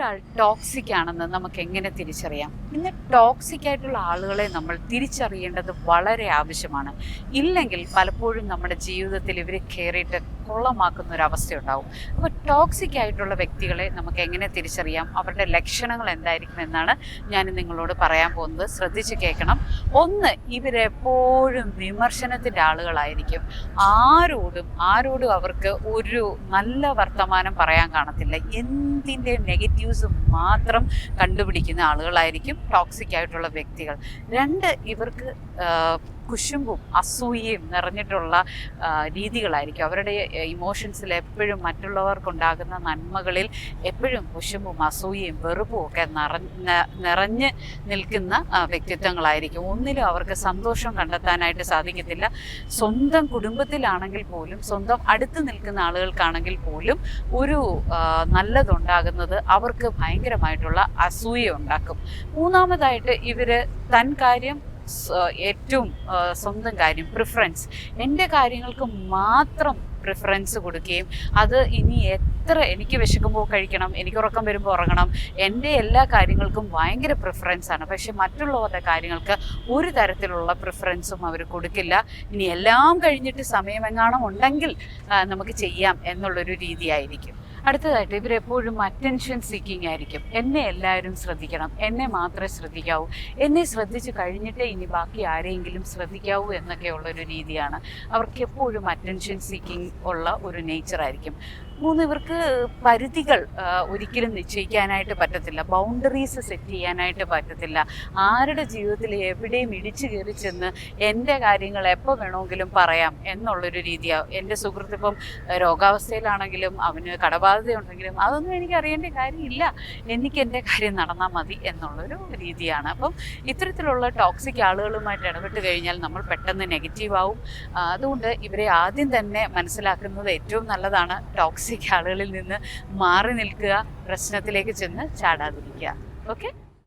മറ്റൊരാൾ ടോക്സിക് ആണെന്ന് നമുക്ക് എങ്ങനെ തിരിച്ചറിയാം? ഇന്ന് ടോക്സിക് ആയിട്ടുള്ള ആളുകളെ നമ്മൾ തിരിച്ചറിയേണ്ടത് വളരെ ആവശ്യമാണ്. ഇല്ലെങ്കിൽ പലപ്പോഴും നമ്മുടെ ജീവിതത്തിൽ ഇവർ കയറിയിട്ട് കൊള്ളമാക്കുന്ന ഒരു അവസ്ഥ ഉണ്ടാവും അപ്പോൾ ടോക്സിക് ആയിട്ടുള്ള വ്യക്തികളെ നമുക്ക് എങ്ങനെ തിരിച്ചറിയാം? അവരുടെ ലക്ഷണങ്ങൾ എന്തായിരിക്കും എന്നാണ് ഞാൻ നിങ്ങളോട് പറയാൻ പോകുന്നത്. ശ്രദ്ധിച്ച് കേൾക്കണം. ഒന്ന് ഇവരെപ്പോഴും വിമർശനത്തിന്റെ ആളുകളായിരിക്കും. ആരോടും ആരോടും അവർക്ക് ഒരു നല്ല വർത്തമാനം പറയാൻ കാണത്തില്ല. എന്തിന്റെ നെഗറ്റീവ്സ് മാത്രം കണ്ടുപിടിക്കുന്ന ആളുകളായിരിക്കും ടോക്സിക് ആയിട്ടുള്ള വ്യക്തികൾ. രണ്ട് ഇവർക്ക് കുശുമ്പും അസൂയയും നിറഞ്ഞിട്ടുള്ള രീതികളായിരിക്കും. അവരുടെ ഇമോഷൻസിൽ എപ്പോഴും മറ്റുള്ളവർക്കുണ്ടാകുന്ന നന്മകളിൽ എപ്പോഴും കുശുമ്പും അസൂയയും വെറുപ്പും ഒക്കെ നിറഞ്ഞ നിറഞ്ഞ് നിൽക്കുന്ന വ്യക്തിത്വങ്ങളായിരിക്കും. ഒന്നിലും അവർക്ക് സന്തോഷം കണ്ടെത്താനായിട്ട് സാധിക്കത്തില്ല. സ്വന്തം കുടുംബത്തിലാണെങ്കിൽ പോലും സ്വന്തം അടുത്ത് നിൽക്കുന്ന ആളുകൾക്കാണെങ്കിൽ പോലും ഒരു നല്ലതുണ്ടാകുന്നത് അവർക്ക് ഭയങ്കരമായിട്ടുള്ള അസൂയ ഉണ്ടാക്കും. മൂന്നാമതായിട്ട് ഇവർ തൻ കാര്യം ഏറ്റവും സ്വന്തം കാര്യം പ്രിഫറൻസ് എന്റെ കാര്യങ്ങൾക്ക് മാത്രം പ്രിഫറൻസ് കൊടുക്കുകയും അത് ഇനി എത്ര എനിക്ക് വിശക്കുമ്പോൾ കഴിക്കണം എനിക്ക് ഉറക്കം വരുമ്പോൾ ഉറങ്ങണം എന്റെ എല്ലാ കാര്യങ്ങൾക്കും ഭയങ്കര പ്രിഫറൻസ് ആണ്. പക്ഷെ മറ്റുള്ളവരുടെ കാര്യങ്ങൾക്ക് ഒരു തരത്തിലുള്ള പ്രിഫറൻസും അവർ കൊടുക്കില്ല. ഇനി എല്ലാം കഴിഞ്ഞിട്ട് സമയമെങ്ങാണം ഉണ്ടെങ്കിൽ നമുക്ക് ചെയ്യാം എന്നുള്ളൊരു രീതിയായിരിക്കും. അടുത്തതായിട്ട് ഇവരെപ്പോഴും അറ്റൻഷൻ സീക്കിംഗ് ആയിരിക്കും. എന്നെ എല്ലാവരും ശ്രദ്ധിക്കണം. എന്നെ മാത്രമേ ശ്രദ്ധിക്കാവൂ. എന്നെ ശ്രദ്ധിച്ചു കഴിഞ്ഞിട്ടേ ഇനി ബാക്കി ആരെങ്കിലും ശ്രദ്ധിക്കാവൂ എന്നൊക്കെയുള്ളൊരു രീതിയാണ്. അവർക്ക് എപ്പോഴും അറ്റൻഷൻ സീക്കിംഗ് ഉള്ള ഒരു നേച്ചർ ആയിരിക്കും. മൂന്ന് ഇവർക്ക് പരിധികൾ ഒരിക്കലും നിശ്ചയിക്കാനായിട്ട് പറ്റത്തില്ല. ബൗണ്ടറീസ് സെറ്റ് ചെയ്യാനായിട്ട് പറ്റത്തില്ല. ആരുടെ ജീവിതത്തിൽ എവിടെയും ഇടിച്ചു കയറി ചെന്ന് എന്റെ കാര്യങ്ങൾ എപ്പോൾ വേണമെങ്കിലും പറയാം എന്നുള്ളൊരു രീതിയാണ് എന്റെ സുഹൃത്തിപ്പം രോഗാവസ്ഥയിലാണെങ്കിലും അവന് കടബാധ്യത ഉണ്ടെങ്കിലും അതൊന്നും എനിക്ക് അറിയേണ്ട കാര്യമില്ല. എനിക്ക് എന്റെ കാര്യം നടന്നാൽ മതി എന്നുള്ളൊരു രീതിയാണ്. അപ്പം ഇത്തരത്തിലുള്ള ടോക്സിക് ആളുകളുമായിട്ട് ഇടപെട്ട് കഴിഞ്ഞാൽ നമ്മൾ പെട്ടെന്ന് നെഗറ്റീവ് ആവും. അതുകൊണ്ട് ഇവരെ ആദ്യം തന്നെ മനസ്സിലാക്കുന്നത് ഏറ്റവും നല്ലതാണ് ടോക്സിക് ആളുകളിൽ നിന്ന് മാറി നിൽക്കുക പ്രശ്നത്തിലേക്ക് ചെന്ന് ചാടാതിരിക്കുക. ഓക്കെ